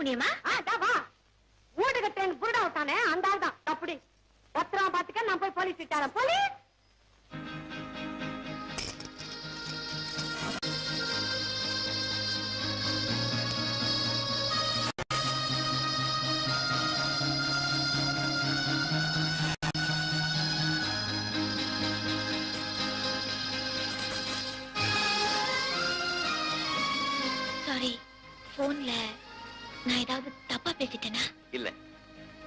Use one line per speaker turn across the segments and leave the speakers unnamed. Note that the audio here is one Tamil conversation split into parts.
முடியுமா?
ஆ, வா. ஊடுகட்டேன் புருடா விட்டானே அந்த ஆள் தான் அப்படி. பத்திரம் பாத்துக்க நான் போய் போலீஸ் கிட்டாரன் போலீஸ்!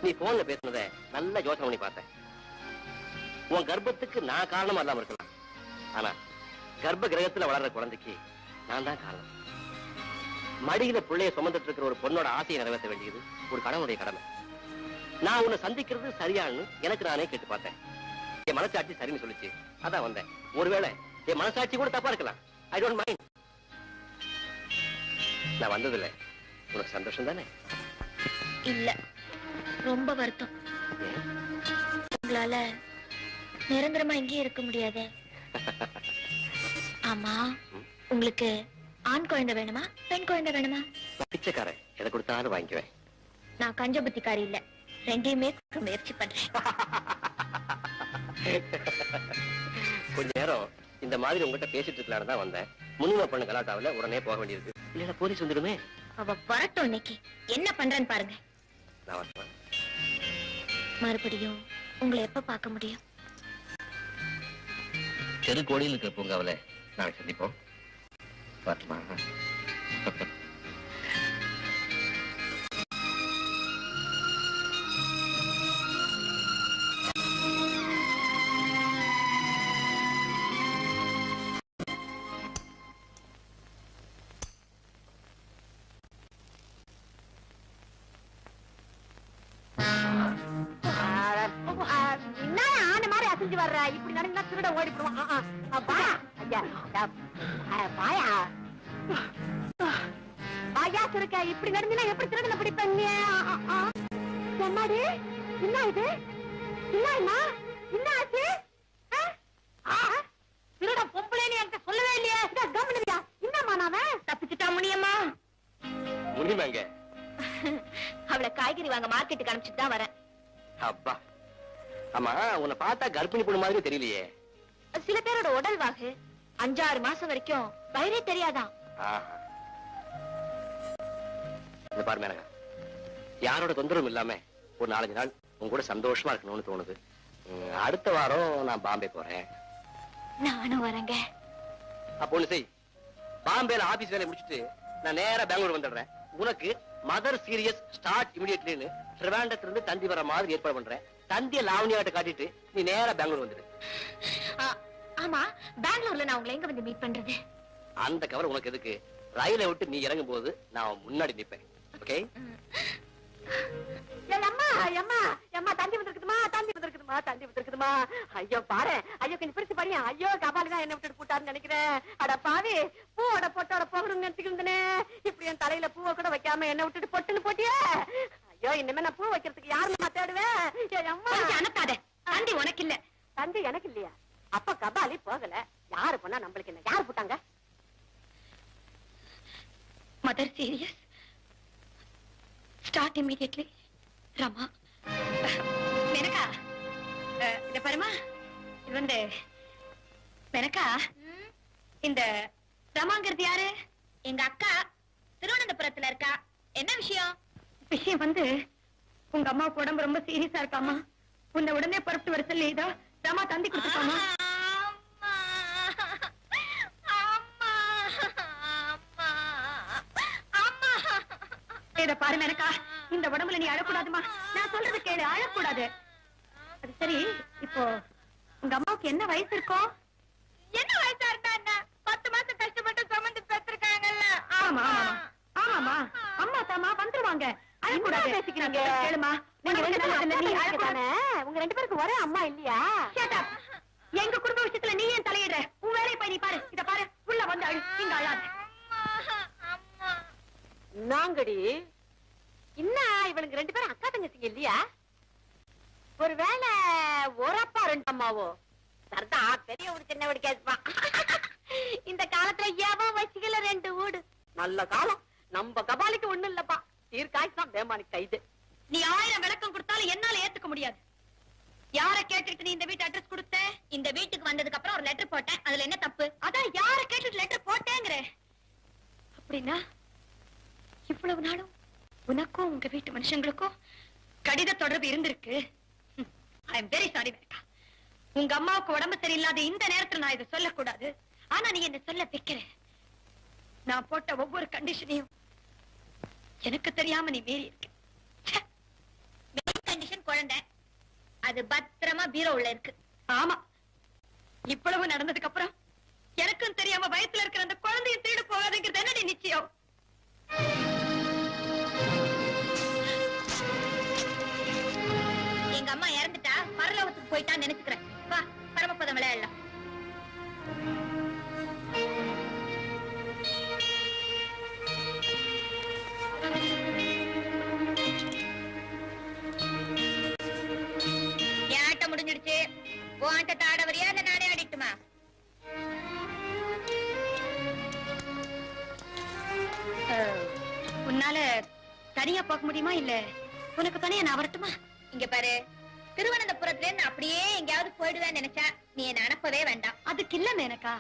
நீ போன்ல பேசுனத நல்ல யோசனை பண்ணி பார்த்தேன். உன் கர்ப்பத்துக்கு நான் காரணமா இல்லாம இருக்கலாம். ஆனா கர்ப்ப கிரகத்துல வளர்ற குழந்தைக்கு நான் தான் காரணம். மடியில பிள்ளைய சுமந்துட்டு இருக்கிற ஒரு பொண்ணோட ஆசையை நிறைவேற்ற வேண்டியது ஒரு கடவுளுடைய கடமை. நான் உன்னை சந்திக்கிறது சரியான்னு எனக்கு நானே கேட்டு பார்த்தேன். என் மனசாட்சி சரின்னு சொல்லிச்சு. அதான் வந்தேன். ஒருவேளை என் மனசாட்சி கூட தப்பா இருக்கலாம். ஐ டோன்ட் மைண்ட் நான் வந்ததில்லை. உனக்கு சந்தோஷம் தானே?
இல்லை. ரொம்ப வருத்தம்? உங்களால நிரந்தரமா இங்கேயே இருக்க முடியாதே. ஆமா உங்களுக்கு ஆண் குழந்தை வேணுமா பெண் குழந்தை வேணுமா?
பிச்சைக்காரன் எதை கொடுத்தாலும் வாங்கிக்குவேன்.
நான் கஞ்ச புத்திக்காரி இல்ல. ரெண்டையுமே முயற்சி பண்றேன்.
கொஞ்ச நேரம் இந்த மாதிரி உங்ககிட்ட பேசிட்டு இருக்கலாம்னு தான் வந்தேன். முன்னுரிமை பண்ண கலாட்டாவில உடனே போக வேண்டியிருக்கு. இல்லைன்னா போலீஸ் வந்துடுமே.
அவ வரட்டும் இன்னைக்கு. என்ன பண்றேன்னு பாருங்க.
நான் வரேன்
மறுபடியும் உங்களை எப்ப பார்க்க முடியும்?
தெரு இருக்கிற பூங்காவில நாளைக்கு சந்திப்போம். வரட்டுமா
வர்ற? இப்படி நடந்தா திருட. ஆ, பாயா ஐயா ஆ, ஆ, பாயா பாயா சுருக்க இப்படி நடந்தா எப்படி திருடனை ஆ. என்னடி? என்ன இது? என்ன என்ன ஆச்சு? திருட பொம்பளைன்னு என்கிட்ட சொல்லவே இல்லையே. கவனியா என்னம்மா நாவன்
தப்பிச்சுட்டா முனியம்மா?
முனிமேங்க
அவளை காய்கறி வாங்க மார்க்கெட்டுக்கு அனுப்பிச்சுட்டு தான் வரேன்.
அப்பா. ஆமா உன்னை பார்த்தா கர்ப்பிணி பொண்ணு மாதிரி தெரியலையே.
சில பேரோட உடல் வாகு அஞ்சாறு மாசம் வரைக்கும் வயிறே தெரியாதான்.
இந்த பாரு மேனகா. யாரோட தொந்தரவும் இல்லாம ஒரு நாலஞ்சு நாள் உங்க கூட சந்தோஷமா இருக்கணும்னு தோணுது. அடுத்த வாரம் நான் பாம்பே போறேன்.
நானும் வரேங்க.
அப்போ ஒண்ணு செய். பாம்பேல ஆபீஸ் வேலையை முடிச்சிட்டு நான் நேரா பெங்களூர் வந்துடுறேன். உனக்கு மதர் சீரியஸ் ஸ்டார்ட் இமிடியட்லின்னு ட்ரிவாண்டத்துல இருந்து தந்தி வர மாதிரி ஏற்பாடு பண்றேன். தந்திய லாவணியாட்ட காட்டிட்டு நீ நேரா பெங்களூர் வந்துடு
ஆமா பெங்களூர்ல நான் உங்களை எங்க வந்து மீட் பண்றது?
அந்த கவர் உனக்கு எதுக்கு? ரயிலை விட்டு நீ இறங்கும் போது நான் முன்னாடி நிப்பேன். ஓகே
அம்மா அம்மா அம்மா தந்தி வந்திருக்குதுமா? தந்தி வந்திருக்குதுமா தந்தி வந்திருக்குதுமா ஐயோ பாரு ஐயோ கொஞ்சம் பிரிச்சு பாரியா ஐயோ கபாலி தான் என்ன விட்டுட்டு போட்டாருன்னு நினைக்கிறேன் அட பாவி பூவோட பொட்டோட போகணும்னு நினைச்சுக்கிருந்தனே. இப்படி என் தலையில பூவை கூட வைக்காம என்ன விட்டுட்டு பொட்டுன்னு போட்டியே. ஐயோ இனிமே நான் பூ வைக்கிறதுக்கு யாருமா தேடுவேன் அம்மா.
அனுப்பாத. தந்தி உனக்கு இல்ல
தந்தி எனக்கு இல்லையா அப்ப கபாலி போகல. யாரு பண்ணா நம்மளுக்கு என்ன? யாரு போட்டாங்க?
Mother serious start immediately Rama. பாருமா. இது வந்து மெனக்கா இந்த ரமாங்கிறது யாரு? எங்க அக்கா திருவனந்தபுரத்துல இருக்கா. என்ன விஷயம்? விஷயம் வந்து உங்க அம்மாவுக்கு உடம்பு ரொம்ப சீரியஸா இருக்காமா? உன்னை உடனே புறப்பட்டு வர சொல்லி இதோ ரமா தந்தி கொடுத்துருக்காமா? இத பாரு எனக்கா இந்த உடம்புல நீ அழக்கூடாதுமா. நான் சொல்றது கேளு. அழக்கூடாது. அது சரி. உங்க அம்மாவுக்கு என்ன வயசு இருக்கும் என்ன வயசா இருந்தா என்ன? பத்து மாசம் கஷ்டப்பட்டு சுமந்து பெற்றிருக்காங்கல்ல. ஆமா ஆமாமா அம்மா தாமா வந்துருவாங்க. அழக்கூடாது
பேசிக்கிறீங்க?
கேளுமா?
உங்க ரெண்டு பேருக்கு ஒரே அம்மா இல்லையா.
எங்க குடும்ப விஷயத்துல நீ ஏன் தலையிடுற? உன் வேலையை போய் நீ பாரு. இத பாரு. உள்ள வந்து அழு. இங்க அழாது.
நாங்கடி. என்ன இவனுக்கு ரெண்டு பேரும் அக்கா தங்கச்சிங்க இல்லையா? ஒருவேளை ஒரப்பா ரெண்டு அம்மாவோ சரிதான் பெரிய வீடு சின்ன வீடு கேட்பான் இந்த காலத்துல எவன் வச்சுக்கல ரெண்டு வீடு நல்ல காலம். நம்ம கபாலிக்கு ஒண்ணு இல்லப்பா. சீர்காய் தான் மேமானி கைது.
நீ ஆயிரம் விளக்கம் கொடுத்தாலும் என்னால ஏத்துக்க முடியாது. யார கேட்டுட்டு நீ இந்த வீட்டு அட்ரஸ் கொடுத்த? இந்த வீட்டுக்கு வந்ததுக்கு அப்புறம் ஒரு லெட்டர் போட்டேன். அதுல என்ன தப்பு? அதான் யார கேட்டுட்டு லெட்டர் போட்டேங்கிற? அப்படின்னா இவ்வளவு நாளும் உனக்கும் உங்க வீட்டு மனுஷங்களுக்கும் கடித தொடர்பு இருந்திருக்கு. ஐ எம் வெரி சாரி வேண்டா உங்க அம்மாவுக்கு உடம்பு சரியில்லாத இந்த நேரத்துல நான் இதை சொல்லக்கூடாது. ஆனா நீ என்ன சொல்ல வைக்கிற நான் போட்ட ஒவ்வொரு கண்டிஷனையும் எனக்கு தெரியாம நீ மீறி இருக்க. கண்டிஷன் குழந்தை. அது பத்திரமா பீரோ உள்ள இருக்கு. ஆமா. இவ்வளவு நடந்ததுக்கு அப்புறம் எனக்கும் தெரியாம வயசுல இருக்கிற அந்த குழந்தைய திருடு போகாதுங்கிறது என்னடி நிச்சயம்? போயிட்டான்னு நினைச்சுக்கிறேன். வா பரமபதம் விளையாடலாம். என் ஆட்டம் முடிஞ்சிடுச்சு. உன் ஆட்டத்தை ஆட வரியா இல்ல நானே ஆடிட்டுமா? உன்னால தனியா பார்க்க முடியுமா இல்ல? உனக்கு தனியா நான் வரட்டுமா? இங்க பாரு. திருவனந்தபுரத்துல இருந்து அப்படியே எங்கேயாவது போயிடுவேன்னு நினைச்சா நீ என்ன அனுப்பவே வேண்டாம். அதுக்கு இல்ல மேனக்கா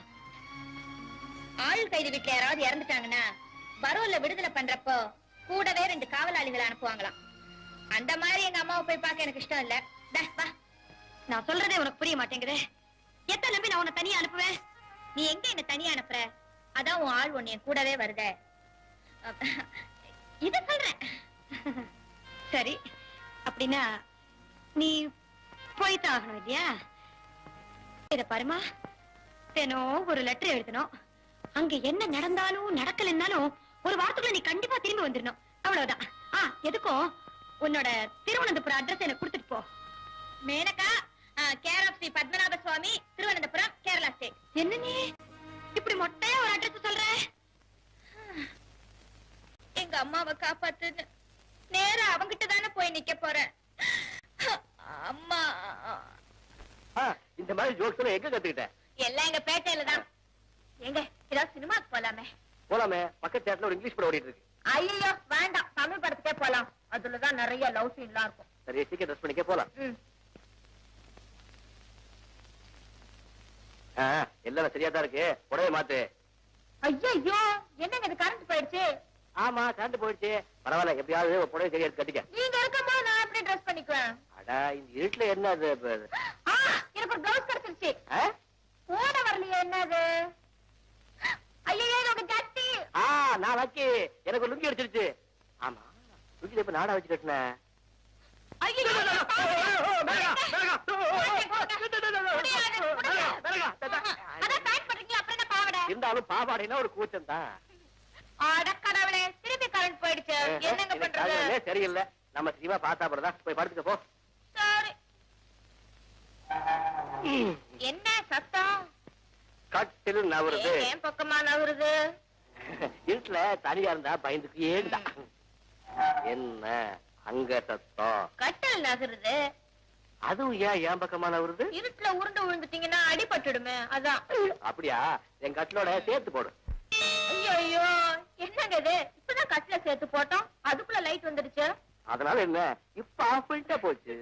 ஆள் கைது வீட்டுல யாராவது இறந்துட்டாங்கன்னா பரோல்ல விடுதலை பண்றப்போ கூடவே ரெண்டு காவலாளிகளை அனுப்புவாங்களாம். அந்த மாதிரி எங்க அம்மாவை போய் பார்க்க எனக்கு இஷ்டம் இல்ல. வா. நான் சொல்றதே உனக்கு புரிய மாட்டேங்குதே. எத்தனை நம்பி நான் உன்னை தனியா அனுப்புவேன்? நீ எங்க என்ன தனியா அனுப்புற? அதான் உன் ஆள் ஒண்ணு என் கூடவே வருதே. இத சொல்றேன். சரி. அப்படின்னா நீ போய்தான் ஆகணும் இல்லையா? இத பாருமா தினம் ஒரு லெட்டர் எழுதணும். அங்க என்ன நடந்தாலும் நடக்கலைன்னாலும் ஒரு வாரத்துக்குள்ள நீ கண்டிப்பா திரும்பி வந்துடணும் அவ்வளவுதான். ஆ எதுக்கும்? உன்னோட திருவனந்தபுரம் அட்ரஸ் எனக்கு கொடுத்துட்டு போ. Menaka care of Shri Padmanabha Swamy Thiruvananthapuram Kerala state என்ன நீ? இப்படி மொட்டையா ஒரு அட்ரஸ் சொல்ற? எங்க அம்மாவை காப்பாத்துன்னு நேரா அவங்கிட்ட தானே போய் நிக்க போறேன். அம்மா.
இந்த மாதிரி ஜோக்ஸ் எல்லாம் எங்க கத்துக்கிட்ட?
எல்லாம் எங்க பேட்டையில தான். எங்க ஏதாவது சினிமாக்கு போலாமே?
போலாமே. பக்கத்து தேட்டர்ல ஒரு இங்கிலீஷ் படம் ஓடிட்டு இருக்கு
ஐயோ வேண்டாம். தமிழ் படத்துக்கே போலாம். அதுலதான் நிறைய லவ் சீன்லாம் இருக்கும்.
சரி சீக்கிரம் ட்ரெஸ் பண்ணிக்க போலாம்.
ம்.
ஆ, எல்லாம் சரியா தான் இருக்கு. புடவை மாத்து.
ஐயோ என்னங்க இது கரண்ட் போயிடுச்சு?
ஆமா கரண்ட் போயிடுச்சு. பரவாயில்ல எப்படியாவது புடவை சரியா கட்டிக்க.
நீங்க இருக்கும்போது நான் எப்படி ட்ரெஸ் பண்ணிக்குவேன்?
அடா இந்த இருட்டுல என்ன அது இப்ப?
ஆ, எனக்கு ஒரு பிளவுஸ் கிடைச்சிருச்சு? போட வரலையே என்னது ஐயோ எனக்கு ஜட்டி
ஆ நான் லக்கி எனக்கு லுங்கி அடிச்சிருச்சு ஆமா லுங்கில இப்ப நாடா வச்சு கட்டின இருந்தாலும் பாவாடைனா ஒரு கூச்சம் தான்
திருப்பி கரண்ட் போயிடுச்சு என்னங்க பண்றது
சரியில்லை நம்ம சினிமா பார்த்தா அப்புறம் போய் படுத்துக்க போ
என்ன சத்தம்?
கட்டில் நவருது
ஏன் பக்கமா நகருது
வீட்டுல தனியா இருந்தா பயந்துக்கு ஏண்டா என்ன அங்க சத்தம்?
கட்டல் நகருது
அதுவும் ஏன் என் பக்கமா நவருது
இருட்டுல உருண்டு விழுந்துட்டீங்கன்னா அடிபட்டுடுமே அதான்.
அப்படியா? என் கட்டிலோட சேர்த்து போடு.
ஐயோ ஐயோ என்னங்க இது? இப்பதான் கட்டில சேர்த்து போட்டோம். அதுக்குள்ள லைட் வந்துடுச்சு.
அதனால என்ன? இப்ப ஆஃப் பண்ணிட்டா போச்சு.